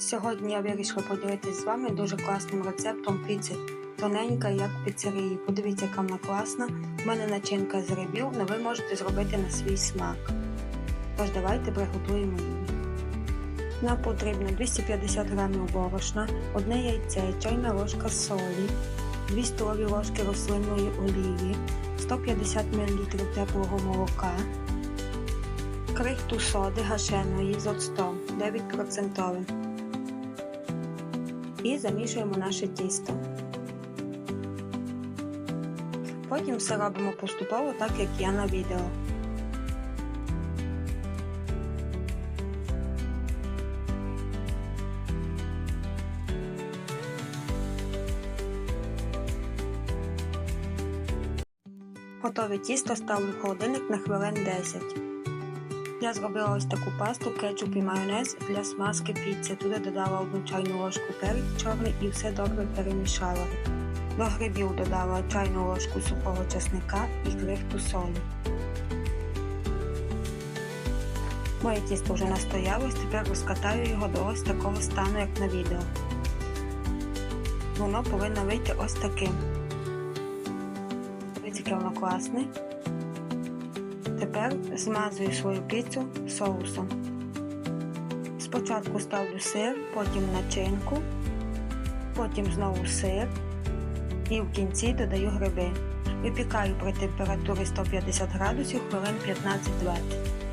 Сьогодні я вирішила поділитися з вами дуже класним рецептом піци. Тоненька, як піцерії. Подивіться, яка вона класна. У мене начинка з грибів, але ви можете зробити на свій смак. Тож давайте приготуємо її. Нам потрібно 250 г борошна, одне яйце, чайна ложка солі, 2 столові ложки рослинної олії, 150 мл теплого молока, крихту соди гашеної з оцтом 9%. І замішуємо наше тісто. Потім все робимо поступово, так як я на відео. Готове тісто ставлю в холодильник на хвилин 10. Я зробила ось таку пасту, кетчуп і майонез для смазки піци. Туди додала одну чайну ложку перець чорний і все добре перемішала. До грибів додала чайну ложку сухого чесника і крихту солі. Моє тісто вже настоялось, тепер розкатаю його до ось такого стану, як на відео. Воно повинно вийти ось таким. Дивіться, яке воно класне. Тепер змазую свою піцу соусом. Спочатку ставлю сир, потім начинку, потім знову сир і в кінці додаю гриби. Випікаю при температурі 150 градусів хвилин 15-20.